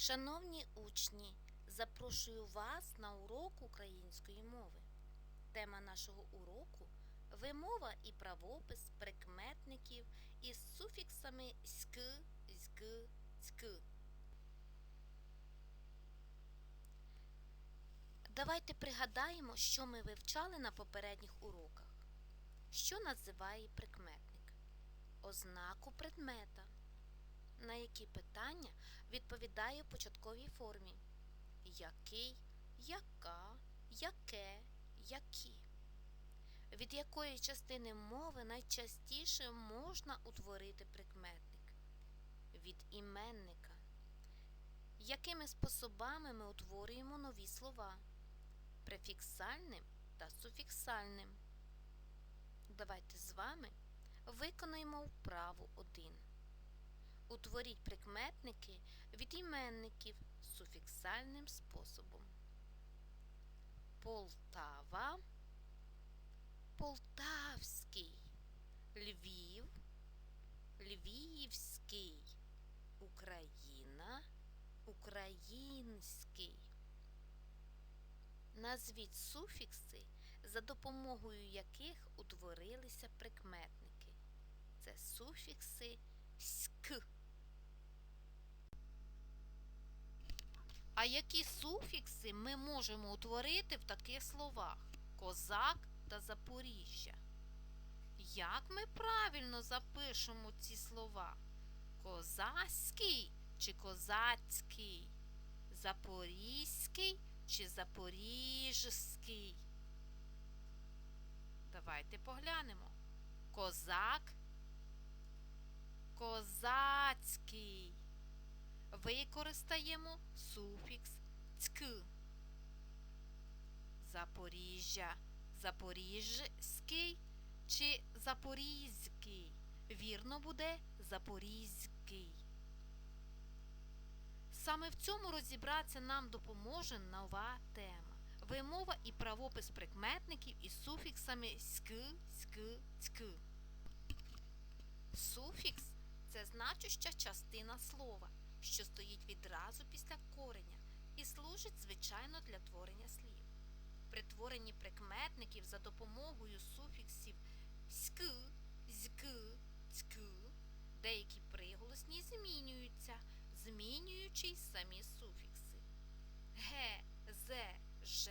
Шановні учні, запрошую вас на урок української мови. Тема нашого уроку вимова і правопис прикметників із суфіксами ськ, зьк, цьк. Давайте пригадаємо, що ми вивчали на попередніх уроках. Що називає прикметник? Ознаку предмета. На які питання відповідає в початковій формі? Який, яка, яке, які? Від якої частини мови найчастіше можна утворити прикметник? Від іменника. Якими способами ми утворюємо нові слова? Префіксальним та суфіксальним. Давайте з вами виконаємо вправу 1. Утворіть прикметники від іменників суфіксальним способом. Полтава, Полтавський, Львів, Львівський, Україна, Український. Назвіть суфікси, за допомогою яких утворилися прикметники. Це суфікси ськ. А які суфікси ми можемо утворити в таких словах козак та Запоріжжя? Як ми правильно запишемо ці слова? Козацький чи козацький? Запорізький чи запоріжський? Давайте поглянемо. Козак, козацький. Використаємо суфікс цьк. Запоріжжя, запоріжський чи запорізький. Вірно буде запорізький. Саме в цьому розібратися нам допоможе нова тема. Вимова і правопис прикметників із суфіксами ськ, ськ, цьк. Суфікс це значуща частина слова, що стоїть відразу після кореня і служить, звичайно, для творення слів. При творенні прикметників за допомогою суфіксів ськ, зьк, цьк деякі приголосні змінюються, змінюючи й самі суфікси. Г, З, Ж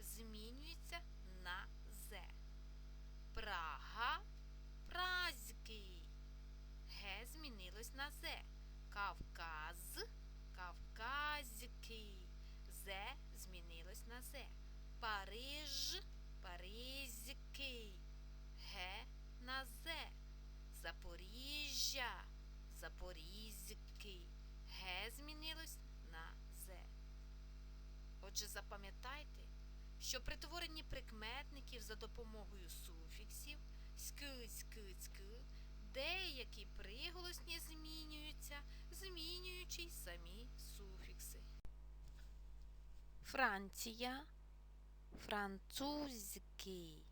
змінюється на З. Прага празький. Г змінилось на З. змінилось. Париж паризький. Г на З. Запоріжжя запорізький. Г змінилось на З. Отже, запам'ятайте, що при творенні прикметників за допомогою суфіксів ськ, ськ, цьк, деякі приголосні змінюються, змінюючи самі суфікси. Франція, французький.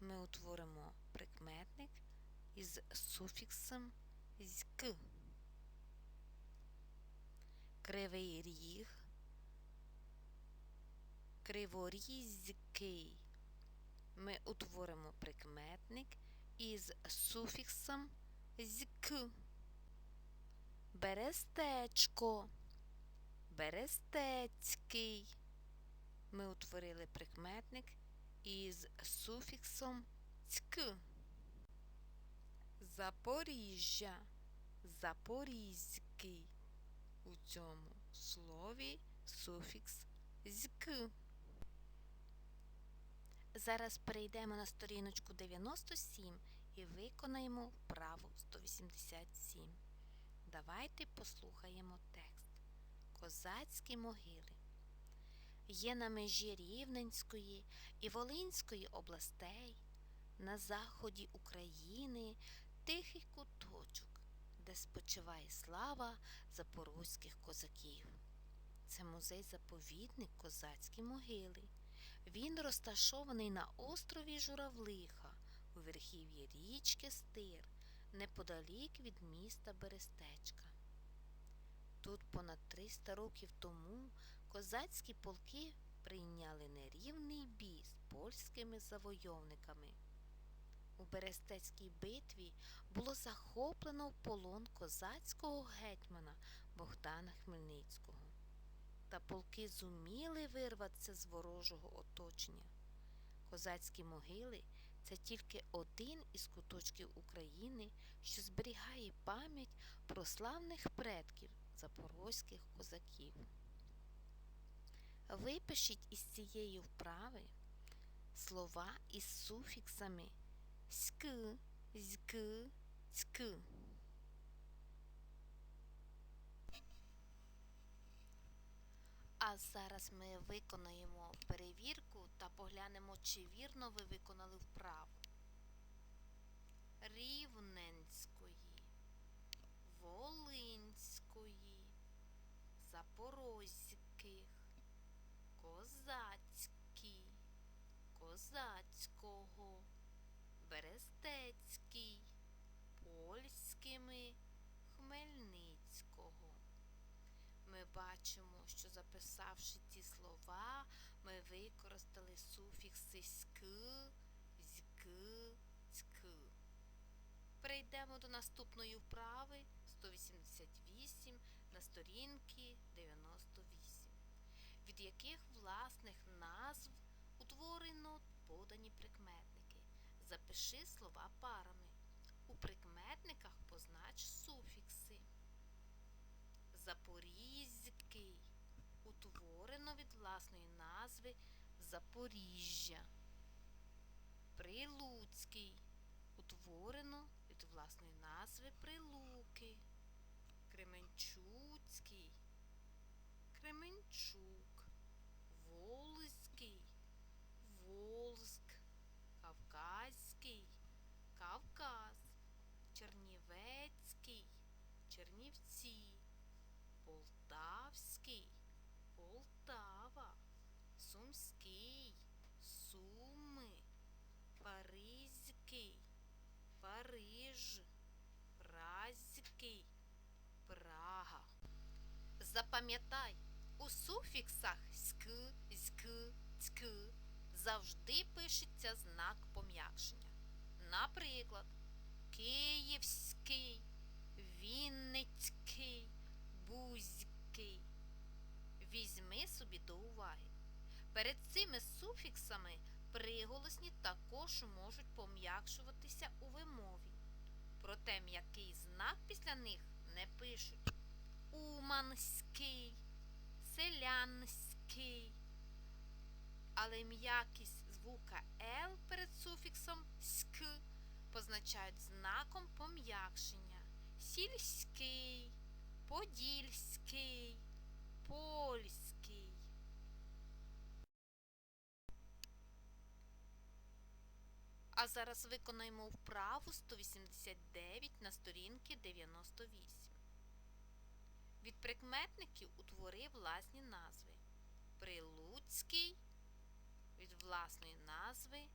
Ми утворимо прикметник із суфіксом зьк. Кривий ріг, криворізький. Ми утворимо прикметник із суфіксом зьк. Берестечко, берестецький. Ми утворили прикметник із суфіксом цьк. Запоріжжя, запорізький. У цьому слові суфікс зьк. Зараз перейдемо на сторіночку 97 і виконаємо вправу 187. Давайте послухаємо текст. Козацькі могили. Є на межі Рівненської і Волинської областей, на заході України тихий куточок, де спочиває слава запорозьких козаків. Це музей-заповідник Козацькі могили. Він розташований на острові Журавлиха у верхів'ї річки Стир, неподалік від міста Берестечка. Тут понад 300 років тому козацькі полки прийняли нерівний бій з польськими завойовниками. У Берестецькій битві було захоплено в полон козацького гетьмана Богдана Хмельницького. Та полки зуміли вирватися з ворожого оточення. Козацькі могили це тільки один із куточків України, що зберігає пам'ять про славних предків запорозьких козаків. Випишіть із цієї вправи слова із суфіксами ськ, зьк, цьк. А зараз ми виконаємо перевірку та поглянемо, чи вірно ви виконали вправу. Рівненської, Волинської, Запорозьких, Козацький, Козацького, Берестецький, Польськими, Хмельницького. Ми бачимо, що записавши ці слова, ми використали суфікси ськ, зьк, цьк. Перейдемо до наступної вправи. 188 на сторінки 98, від яких власних назв утворено подані прикметники. Запиши слова парами. У прикметниках познач суфікси. Запорізький утворено від власної назви Запоріжжя. Прилуцький утворено від власної назви Прилуки. Кременчуцький. Кременчук. Волзький. Волзьк. Кавказький. Кавказ. Чернівецький. Чернівці. Полтавський, Полтава, Сумський, Суми, Паризький, Париж, Празький, Прага. Запам'ятай, у суфіксах ськ, зьк, цьк завжди пишеться знак пом'якшення. Наприклад, Київський, Вінницький. Бузький. Візьми собі до уваги. Перед цими суфіксами приголосні також можуть пом'якшуватися у вимові. Проте м'який знак після них не пишуть. Уманський, селянський. Але м'якість звука Л перед суфіксом ськ позначають знаком пом'якшення. Сільський. Подільський, польський. А зараз виконаємо вправу 189 на сторінки 98. Від прикметників утвори власні назви. Прилуцький від власної назви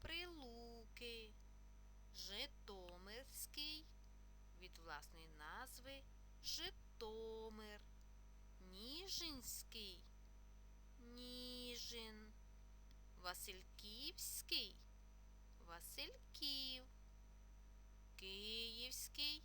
Прилуки, Житомирський від власної назви Житомир, Ніжинський, Ніжин, Васильківський, Васильків, Київський,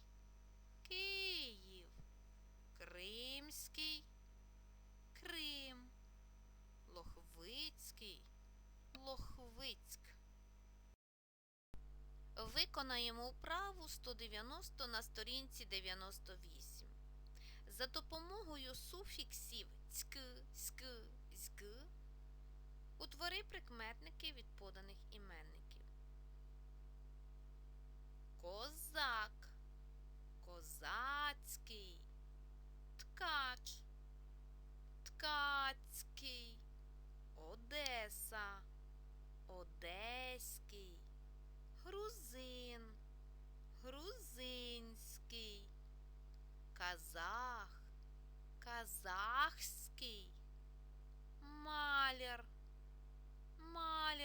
Виконаємо вправу 190 на сторінці 98. За допомогою суфіксів цьк, ськ, зьк утвори прикметники від поданих іменників.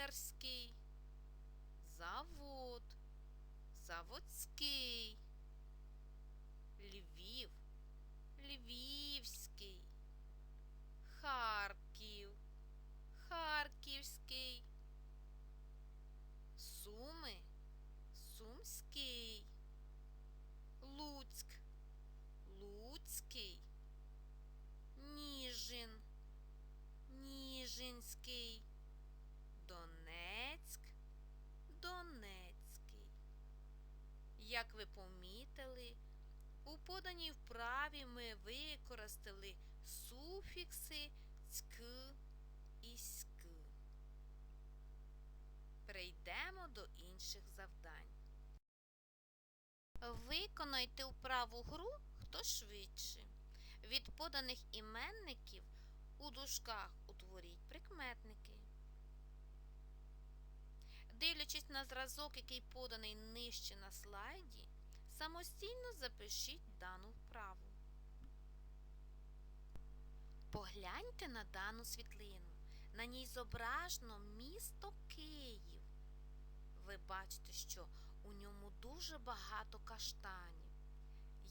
Фермерський, завод, заводський, Львів, Львівський, Харків, Харківський, Суми, Сумський, Луцьк, Луцький, Ніжин, Ніжинський. Як ви помітили, у поданій вправі ми використали суфікси цьк і ськ. Перейдемо до інших завдань. Виконайте вправу гру хто швидше. Від поданих іменників у дужках утворіть прикметники. Дивлячись на зразок, який поданий нижче на слайді, самостійно запишіть дану вправу. Погляньте на дану світлину. На ній зображено місто Київ. Ви бачите, що у ньому дуже багато каштанів.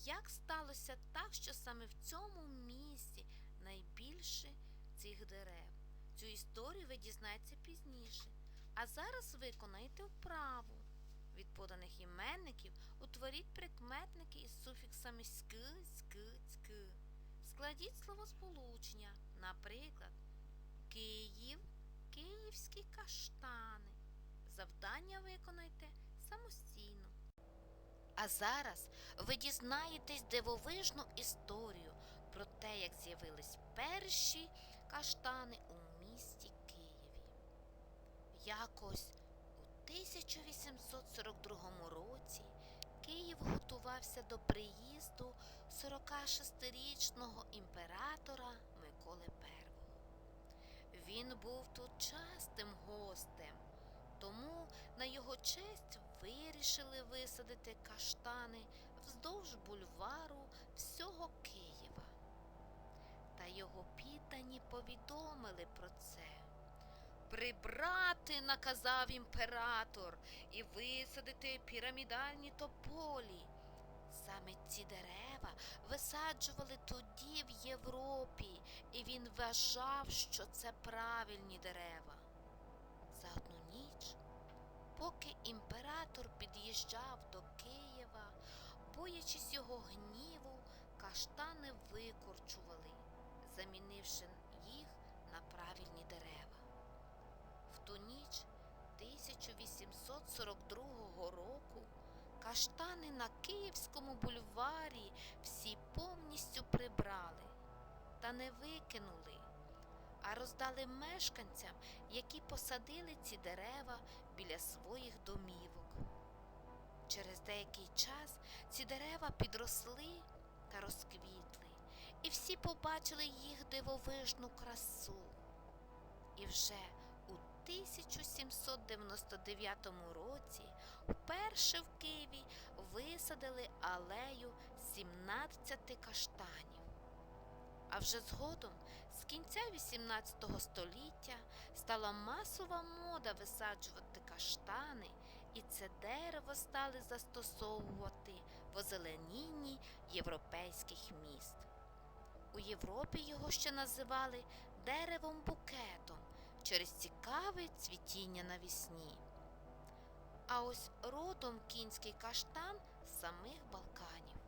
Як сталося так, що саме в цьому місці найбільше цих дерев? Цю історію ви дізнаєтеся пізніше. А зараз виконайте вправу. Від поданих іменників утворіть прикметники із суфіксами ськ, ськ, цьк. Складіть словосполучення, наприклад, Київ, київські каштани. Завдання виконайте самостійно. А зараз ви дізнаєтесь дивовижну історію про те, як з'явились перші каштани у місті Києві. Якось у 1842 році Київ готувався до приїзду 46-річного імператора Миколи І. Він був тут частим гостем, тому на його честь вирішили висадити каштани вздовж бульвару всього Києва. Та його піддані повідомили про це. Прибрати наказав імператор і висадити пірамідальні тополі. Саме ці дерева висаджували тоді в Європі, і він вважав, що це правильні дерева. За одну ніч, поки імператор під'їжджав до Києва, боячись його гніву, каштани викорчували, замінивши їх на правильні дерева. Ту ніч 1842 року каштани на Київському бульварі всі повністю прибрали та не викинули, а роздали мешканцям, які посадили ці дерева біля своїх домівок. Через деякий час ці дерева підросли та розквітли, і всі побачили їх дивовижну красу. І вже 1799 році вперше в Києві висадили алею 17 каштанів. А вже згодом, з кінця 18 століття, стала масова мода висаджувати каштани, і це дерево стали застосовувати в озеленінні європейських міст. У Європі його ще називали деревом букетом через цікаве цвітіння навісні. А ось родом кінський каштан з самих Балканів.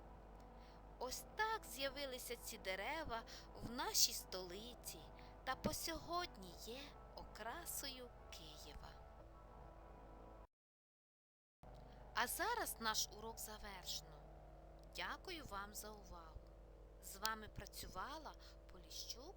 Ось так з'явилися ці дерева в нашій столиці та по сьогодні є окрасою Києва. А зараз наш урок завершено. Дякую вам за увагу. З вами працювала Поліщук.